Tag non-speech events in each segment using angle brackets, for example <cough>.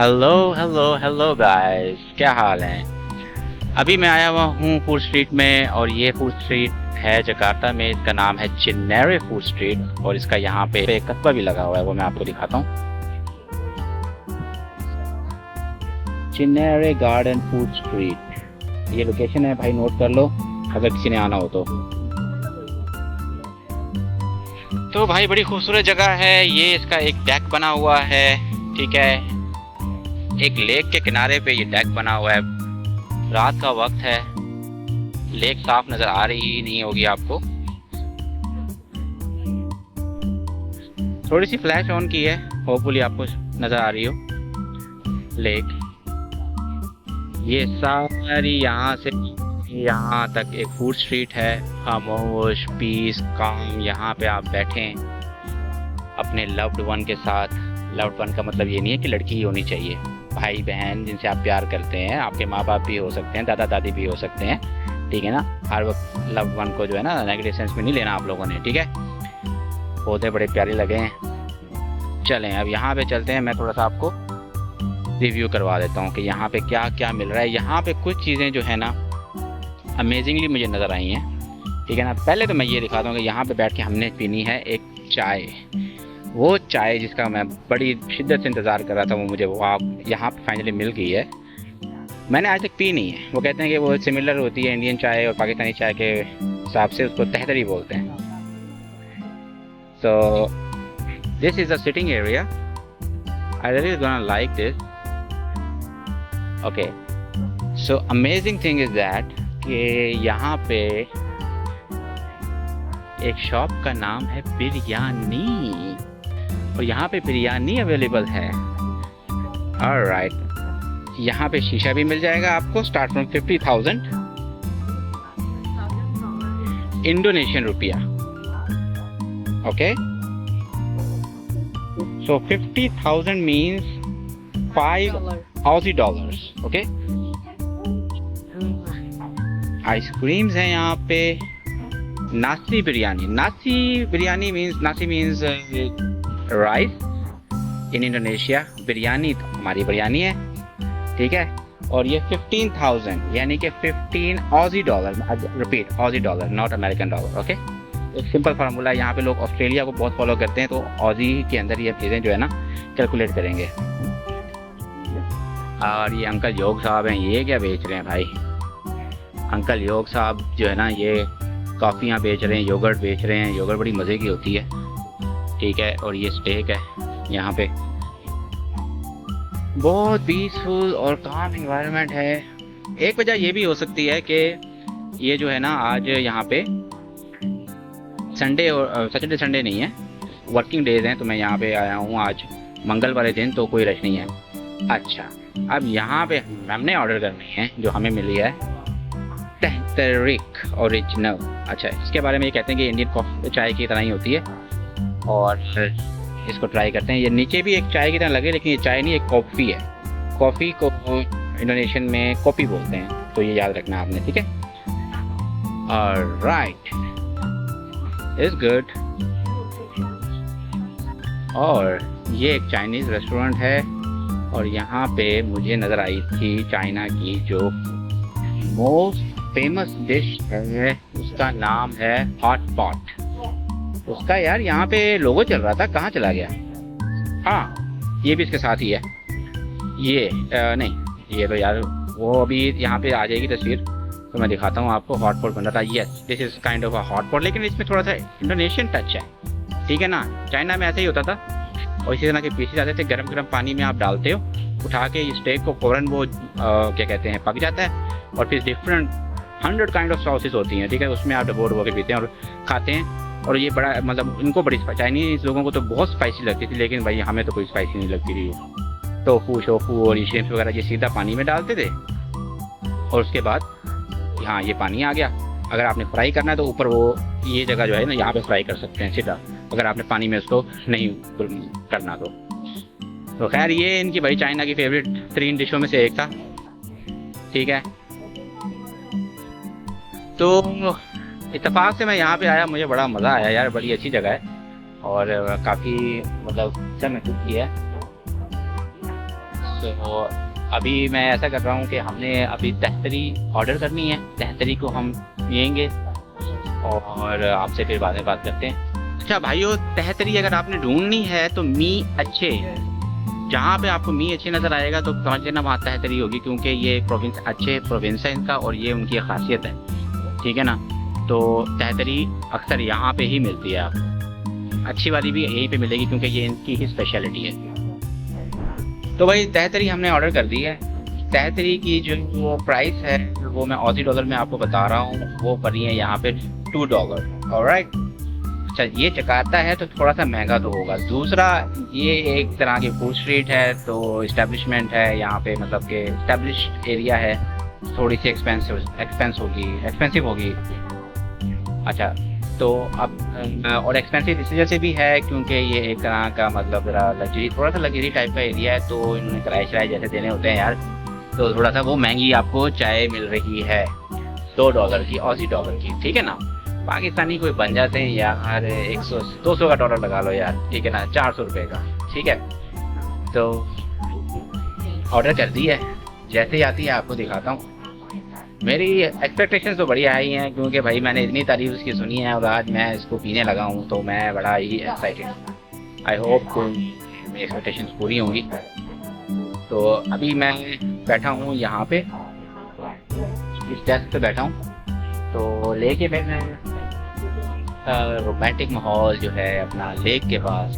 Hello hello hello guys क्या हाल है? अभी मैं आया हुआ हूँ फ़ूड स्ट्रीट में और ये फ़ूड स्ट्रीट है जकार्ता में। इसका नाम है चिन्नेरे फ़ूड स्ट्रीट और इसका यहाँ पे एक कस्बा भी लगा हुआ है, वो मैं आपको दिखाता हूँ। चिन्नेरे गार्डन फ़ूड स्ट्रीट ये लोकेशन है, भाई नोट कर लो, अगर किसी ने आना हो तो। तो भाई बड़ी खूबसूरत जगह है। ये इसका एक डेक बना हुआ है, ठीक है। एक लेक के किनारे पे ये डेक बना हुआ है। रात का वक्त है। लेक साफ़ नज़र आ रही ही नहीं होगी आपको। थोड़ी सी फ्लैश ऑन की है। होपफुली आपको नज़र आ रही हो। लेक। ये सारी यहाँ से यहाँ तक एक फ़ूड स्ट्रीट है। खामोश पीस काम यहाँ पे आप बैठें। अपने लव्ड वन के साथ। लव्ड वन का मतलब ये नहीं है कि लड़की ही होनी चाहिए। भाई बहन जिनसे आप प्यार करते हैं, आपके माँ बाप भी हो सकते हैं दादा दादी भी हो सकते हैं, ठीक है ना? हर वक्त लव वन को जो है ना नेगेटिव सेंस में नहीं लेना आप लोगों ने, ठीक है? पौधे बड़े प्यारे लगे हैं। चलें, अब यहाँ पे चलते हैं, मैं थोड़ा सा आपको रिव्यू करवा देता हूँ कि यहाँ पे क्या क्या मिल रहा है। यहाँ पे कुछ चीज़ें जो है ना अमेजिंगली मुझे नज़र आई हैं, ठीक है ना? पहले तो मैं ये दिखाता हूँ कि यहाँ पे बैठ के हमने पीनी है एक चाय। वो चाय जिसका मैं बड़ी शिद्दत से इंतज़ार कर रहा था, वो मुझे वो आप यहाँ पर फाइनली मिल गई है। मैंने आज तक पी नहीं है। वो कहते हैं कि वो सिमिलर होती है इंडियन चाय और पाकिस्तानी चाय के हिसाब से उसको तहतरी बोलते हैं। So, this is a sitting area. I really gonna like this. Okay. So, amazing thing is that कि यहाँ पे एक शॉप का नाम है बिरयानी। और यहाँ पे बिरयानी अवेलेबल है। और राइट यहाँ पे शीशा भी मिल जाएगा आपको start from fifty thousand Indonesian रुपया। Okay so fifty thousand means five Aussie dollars okay ice creams हैं यहाँ पे। नासी बिरयानी नासी biryani means Nasi means rice in Indonesia biryani हमारी बिरयानी है, ठीक है? और ये फिफ्टीन थाउज़ेंड यानी कि fifteen Aussie dollar repeat Aussie dollar not American dollar okay एक सिंपल फार्मूला यहाँ पे लोग ऑस्ट्रेलिया को बहुत फॉलो करते हैं तो ऑजी के अंदर ये चीज़ें जो है ना कैलकुलेट करेंगे। और ये अंकल योग साहब हैं, ये क्या बेच रहे हैं भाई? अंकल योग साहब जो है ना, ये कॉफ़ियाँ बेच रहे हैं योगर्ट बेच रहे हैं योगर्ट बड़ी मज़े की होती है। ठीक है और ये स्टेक है, यहाँ पे। बहुत पीसफुल और काम इन्वायरमेंट है। एक वजह ये भी हो सकती है कि ये जो है ना, आज यहाँ पे संडे और सैटरडे संडे नहीं है। वर्किंग डेज़ हैं तो मैं यहाँ पे आया हूँ आज। मंगल वाले दिन तो कोई रश नहीं है। अच्छा अब यहाँ पे हमने ऑर्डर करनी है, जो हमें मिली है। तहतरिक ओरिजिनल अच्छा इसके बारे में ये कहते हैं कि इंडियन कॉफ़ी चाय की तरह ही होती है। और इसको ट्राई करते हैं। ये नीचे भी एक चाय की तरह लगे, लेकिन ये चाय नहीं, एक कॉफ़ी है। कॉफ़ी को इंडोनेशियन में कॉफ़ी बोलते हैं तो ये याद रखना आपने, ठीक है? राइट इज़ गुड और ये एक चाइनीज़ रेस्टोरेंट है, और यहाँ पे मुझे नज़र आई थी चाइना की जो मोस्ट फ़ेमस डिश है, उसका नाम है हॉट पॉट उसका यार यहाँ पे लोगो चल रहा था कहाँ चला गया? हाँ। ये भी इसके साथ ही है। ये आ, नहीं ये तो यार वो अभी यहाँ पे आ जाएगी तस्वीर। तो मैं दिखाता हूँ आपको हॉट पॉट बन रहा था। Yes this is kind of a hot pot लेकिन इसमें थोड़ा सा इंडोनेशियन टच है। ठीक है ना? चाइना में ऐसे ही होता था। और इसी तरह के पीछे जाते थे गर्म गर्म पानी में आप डालते हो उठा के इस स्टेक को फ़ौरन वो आ, क्या कहते हैं पक जाता है। और फिर different hundred kind of sauces होती हैं ठीक है? उसमें आप डबो डबो के पीते हैं और खाते हैं। और ये बड़ा मतलब इनको बड़ी चाइनीज़ लोगों को तो बहुत स्पाइसी लगती थी, लेकिन भाई हमें तो कोई स्पाइसी नहीं लगती थी। टोफू, शोफू और ये वगैरह, ये सीधा पानी में डालते थे। और उसके बाद हाँ ये पानी आ गया। अगर आपने फ्राई करना है तो ऊपर वो, ये जगह जो है ना, यहाँ पे फ्राई कर सकते हैं सीधा। अगर आपने पानी में उसको नहीं करना तो। तो खैर, ये इनकी भाई चाइना की फेवरेट तीन डिशों में से एक था। ठीक है। तो इतफाक़ से मैं यहाँ पे आया, मुझे बड़ा मज़ा आया यार, बड़ी अच्छी जगह है। और काफ़ी मतलब अच्छा महसूस किया है। तो अभी मैं ऐसा कर रहा हूँ कि हमने अभी तहतरी ऑर्डर करनी है तहतरी को हम पियेंगे और आपसे फिर बाद में बात करते हैं। अच्छा भाइयों तहतरी अगर आपने ढूंढनी है तो मी अच्छे। जहाँ पे आपको मी अच्छे नज़र आएगा तो समझ लेना वहाँ तहतरी होगी, क्योंकि ये प्रोविंस, अच्छे प्रोविंस है इनका और ये उनकी खासियत है। ठीक है ना? तो तहतरी अक्सर यहाँ पे ही मिलती है आप अच्छी वाली भी यहीं पे मिलेगी क्योंकि ये इनकी ही स्पेशलिटी है। तो भाई तहतरी हमने ऑर्डर कर दी है। तहतरी की जो वो प्राइस है, वो मैं ऑसी डॉलर में आपको बता रहा हूँ, वो पड़ी है यहाँ पे टू डॉलर और राइट अच्छा ये चकाता है तो थोड़ा सा महँगा तो होगा। दूसरा, ये एक तरह की फ़ूड स्ट्रीट है तो इस्टेब्लिशमेंट है, यहाँ पे मतलब कि इस्टेब्लिश एरिया है। थोड़ी सी एक्सपेंसिव एक्सपेंस होगी एक्सपेंसिव होगी। अच्छा तो अब और एक्सपेंसिव इस वजह से भी है क्योंकि ये एक तरह का मतलब ज़रा लग्जरी थोड़ा सा लग्जरी टाइप का एरिया है तो इन्होंने किराए शराए जैसे देने होते हैं यार। तो थोड़ा सा वो महँगी आपको चाय मिल रही है, दो डॉलर की औसी डॉलर की, ठीक है ना? पाकिस्तानी कोई बन जाते हैं यार, एक सौ, दो सौ का डॉलर लगा लो यार, ठीक है ना? चार सौ रुपये का, ठीक है? तो ऑर्डर कर दी है, जैसे ही आती है आपको दिखाता हूँ। मेरी एक्सपेक्टेशन तो बढ़िया ही हैं, क्योंकि भाई मैंने इतनी तारीफ़ उसकी सुनी है और आज मैं इसको पीने लगा हूँ तो मैं बड़ा ही एक्साइटेड आई होप मेरी एक्सपेक्टेशन पूरी होंगी। तो अभी मैं बैठा हूँ यहाँ पे, इस डेस्क पे बैठा हूँ। तो लेके मैं रोमांटिक माहौल जो है अपना लेक के पास,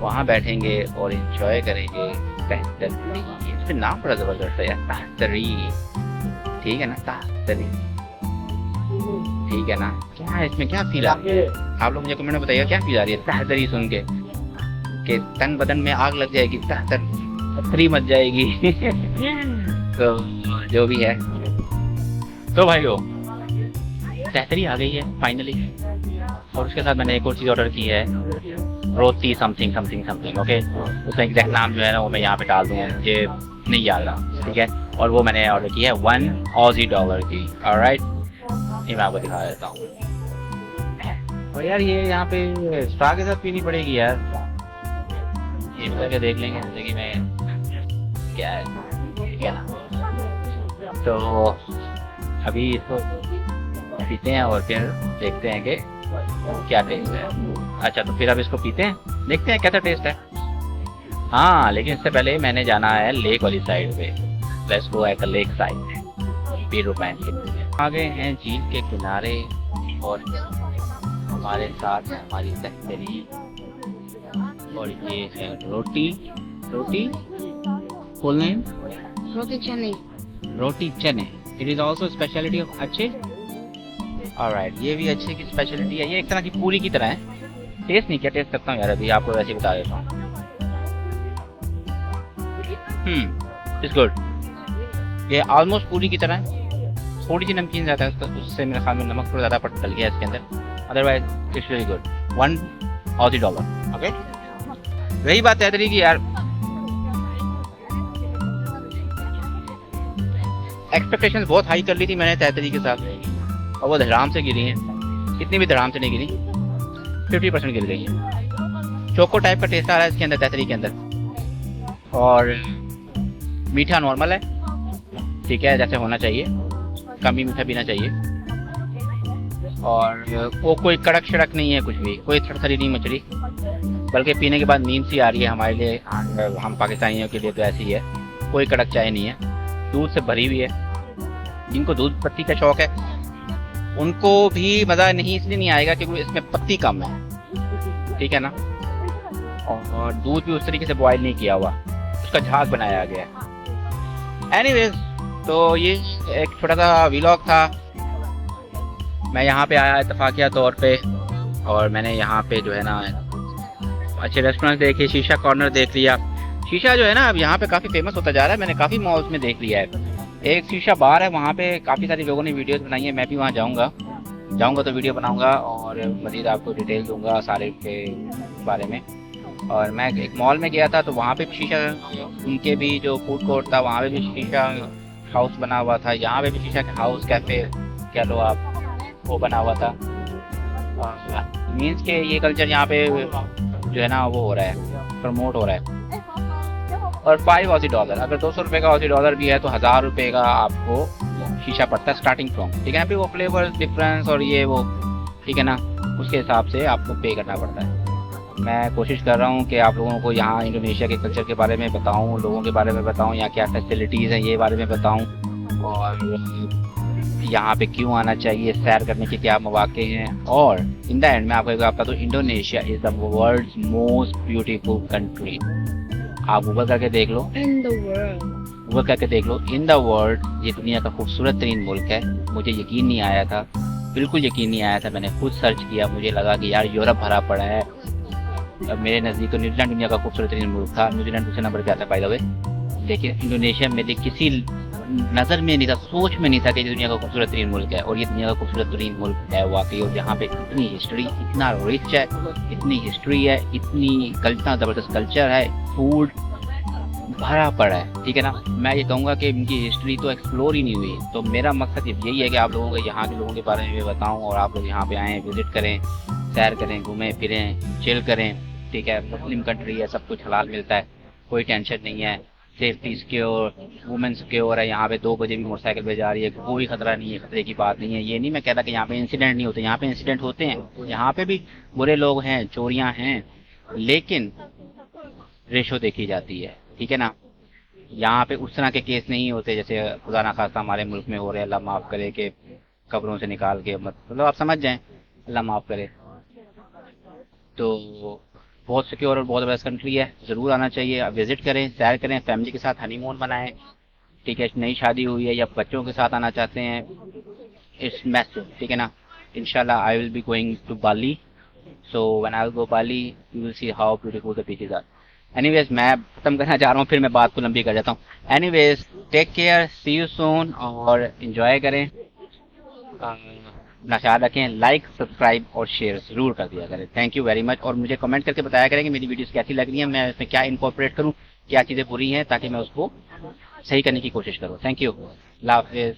वहाँ बैठेंगे और इन्जॉय करेंगे। इसमें नाम बड़ा ज़बरदस्त है तहतरी ठीक है ना? तहतरी ठीक है ना? क्या है इसमें? क्या फील आ रही है? आप लोग मुझे कमेंट में बताइए क्या फील आ रही है? तहतरी सुन के। कि तन बदन में आग लग जाएगी तहतर पथरी मच जाएगी। <laughs> तो जो भी है। तो भाइयों तहतरी आ गई है फाइनली और उसके साथ मैंने एक और चीज़ ऑर्डर की है। रोटी समथिंग समथिंग समथिंग ओके उसका एग्जैक्ट नाम जो है ना वो मैं यहाँ पे डाल दूँगा। मुझे नहीं याद रहा, ठीक है? और वो मैंने ऑर्डर की है वन ऑजी डॉलर की और राइट ये मैं आपको दिखा देता हूँ। और यार ये यहाँ पे स्ट्रा के साथ पीनी पड़ेगी यार। ये करके देख लेंगे ज़िंदगी में क्या है? ठीक है ना? तो अभी इसको पीते हैं और फिर देखते हैं कि क्या टेस्ट है। अच्छा तो फिर अब इसको पीते हैं। देखते हैं कैसा टेस्ट है। हाँ लेकिन इससे पहले मैंने जाना है लेक वाली साइड पे। Let's go at lake side पीरो पैन के आ गए हैं झील के किनारे और हमारे साथ है हमारी तहरी और ये है रोटी। रोटी? फुल नेम रोटी चने। रोटी चने। It is also speciality of अच्छे? ऑलराइट ये भी अच्छे की स्पेशलिटी है। ये एक तरह की पूरी की तरह है। टेस्ट नहीं क्या टेस्ट करता हूँ यार अभी। आपको वैसे बता देता हूँ। हम्म गुड ये ऑलमोस्ट पूरी की तरह है थोड़ी सी नमकीन ज़्यादा है, उसका उससे मेरे ख्याल में नमक थोड़ा ज़्यादा पट डल गया इसके अंदर। Otherwise it's very good one Aussie dollar okay रही बात है की यार। एक्सपेक्टेशंस बहुत हाई कर ली थी मैंने तहतरी के साथ। और वो धराम से गिरी हैं। इतनी भी धराम से नहीं गिरी। फिफ्टी परसेंट गिर गई है। चोको टाइप का टेस्ट आ रहा है इसके अंदर तैतरी के अंदर। और मीठा नॉर्मल है। ठीक है, जैसे होना चाहिए। कम ही मीठा पीना चाहिए। और वो कोई कड़क शड़क नहीं है कुछ भी। कोई थरथरी नहीं मछली बल्कि पीने के बाद नींद सी आ रही है हमारे लिए। हम पाकिस्तानियों के लिए तो ऐसी ही है। कोई कड़क चाय नहीं है। दूध से भरी हुई है। जिनको दूध पत्ती का शौक है। उनको भी मज़ा नहीं, इसलिए नहीं आएगा क्योंकि इसमें पत्ती कम है। ठीक है ना? और दूध भी उस तरीके से बॉयल नहीं किया हुआ। उसका झाग बनाया गया एनीवेज तो ये एक छोटा सा व्लॉग था। मैं यहाँ पे आया इतफाकिया तौर पे और मैंने यहाँ पे जो है ना, अच्छे रेस्टोरेंट देखे शीशा कॉर्नर देख लिया। शीशा जो है ना, अब यहाँ पे काफ़ी फ़ेमस होता जा रहा है। मैंने काफ़ी मॉल्स में देख लिया है। एक शीशा बार है, वहाँ पे काफ़ी सारे लोगों ने वीडियोस बनाई है। मैं भी वहाँ जाऊँगा। जाऊँगा तो वीडियो बनाऊँगा और मज़ीद आपको डिटेल दूँगा सारे के बारे में। और मैं एक मॉल में गया था तो वहाँ पे भी शीशा उनके भी जो फ़ूड कोर्ट था, वहाँ पे भी शीशा हाउस बना हुआ था। यहाँ पे भी शीशा हाउस कैफ़े कह लो आप, वो बना हुआ था। मीन्स के ये कल्चर यहाँ पे जो है ना, वो हो रहा है प्रमोट हो रहा है। और फाइव ऑसी डॉलर अगर दो सौ रुपये का ऑसी डॉलर भी है तो हज़ार रुपये का आपको शीशा पड़ता है स्टार्टिंग फ्रॉम ठीक है ना? फिर वो फ्लेवर डिफरेंस और ये वो, ठीक है ना? उसके हिसाब से आपको पे करना पड़ता है। मैं कोशिश कर रहा हूँ कि आप लोगों को यहाँ इंडोनेशिया के कल्चर के बारे में बताऊँ लोगों के बारे में बताऊँ यहाँ क्या फैसिलिटीज़ हैं ये बारे में बताऊँ और यहाँ पे क्यों आना चाहिए सैर करने के क्या मौाक़े हैं और इन द एंड मैं आपको एक बात दूँ Indonesia is the world most beautiful country आप गूगल करके देख लो. गूगल करके देख लो। इन द वर्ल्ड ये दुनिया का खूबसूरत तरीन मुल्क है। मुझे यकीन नहीं आया था। बिल्कुल यकीन नहीं आया था। मैंने खुद सर्च किया। मुझे लगा कि यार यूरोप भरा पड़ा है। अब मेरे नज़दीक तो न्यूजीलैंड दुनिया का खूबसूरत तरीन मुल्क था। न्यूजीलैंड दूसरे नंबर पे आता बाय द लेकिन इंडोनेशिया में देख किसी नज़र में नहीं था, सोच में नहीं था कि ये दुनिया का खूबसूरत तरीन मुल्क है। और ये दुनिया का खूबसूरत तरीन मुल्क है वाकई, और यहाँ पे इतनी हिस्ट्री इतना रिच है, इतनी हिस्ट्री है, इतनी इतना ज़बरदस्त कल्चर है फ़ूड भरा पड़ा है, ठीक है ना? मैं ये कहूँगा कि इनकी हिस्ट्री तो एक्सप्लोर ही नहीं हुई। तो मेरा मकसद यही है कि आप लोगों को यहाँ के लोगों के बारे में बताऊँ, और आप लोग यहाँ पे आएँ विज़िट करें, सैर करें, घूमें, फिरें चिल करें। ठीक है, मुस्लिम कंट्री है, सब कुछ हलाल मिलता है, कोई टेंशन नहीं है। सेफ्टी सिक्योर वुमेन सिक्योर है, यहाँ पे दो बजे भी मोटरसाइकिल पे जा रही है, कोई खतरा नहीं है, खतरे की बात नहीं है। ये नहीं मैं कहता कि यहाँ पे इंसिडेंट नहीं होते, यहाँ पे इंसिडेंट होते हैं। यहाँ पे भी बुरे लोग हैं, चोरियाँ हैं, लेकिन रेशो देखी जाती है, ठीक है ना? यहाँ पे उस तरह के केस नहीं होते, जैसे खुदा ना खास्ता हमारे मुल्क में हो रहे अल्लाह माफ़ करे के कब्रों से निकाल के मतलब आप समझ जाए, अल्लाह माफ़ करे। तो बहुत सिक्योर और बहुत बेस्ट कंट्री है, ज़रूर आना चाहिए। आप विज़िट करें सैर करें फैमिली के साथ हनीमून बनाएँ ठीक है, नई शादी हुई है या बच्चों के साथ आना चाहते हैं इट्स मैसिव ठीक है ना? इनशाला I will be going to Bali so when I go Bali you will see how beautiful the beaches are anyways मैं खत्म करना चाह रहा हूँ, फिर मैं बात को लंबी कर जाता हूँ। Anyways take care see you soon और इन्जॉय करें। अपना ख्याल रखें लाइक सब्सक्राइब और शेयर ज़रूर कर दिया करें। थैंक यू वेरी मच और मुझे कमेंट करके बताया करें कि मेरी वीडियोस कैसी लग रही हैं, मैं इसमें क्या इनकॉर्पोरेट करूँ, क्या चीज़ें बुरी हैं, ताकि मैं उसको सही करने की कोशिश करूँ। थैंक यू हाफिज़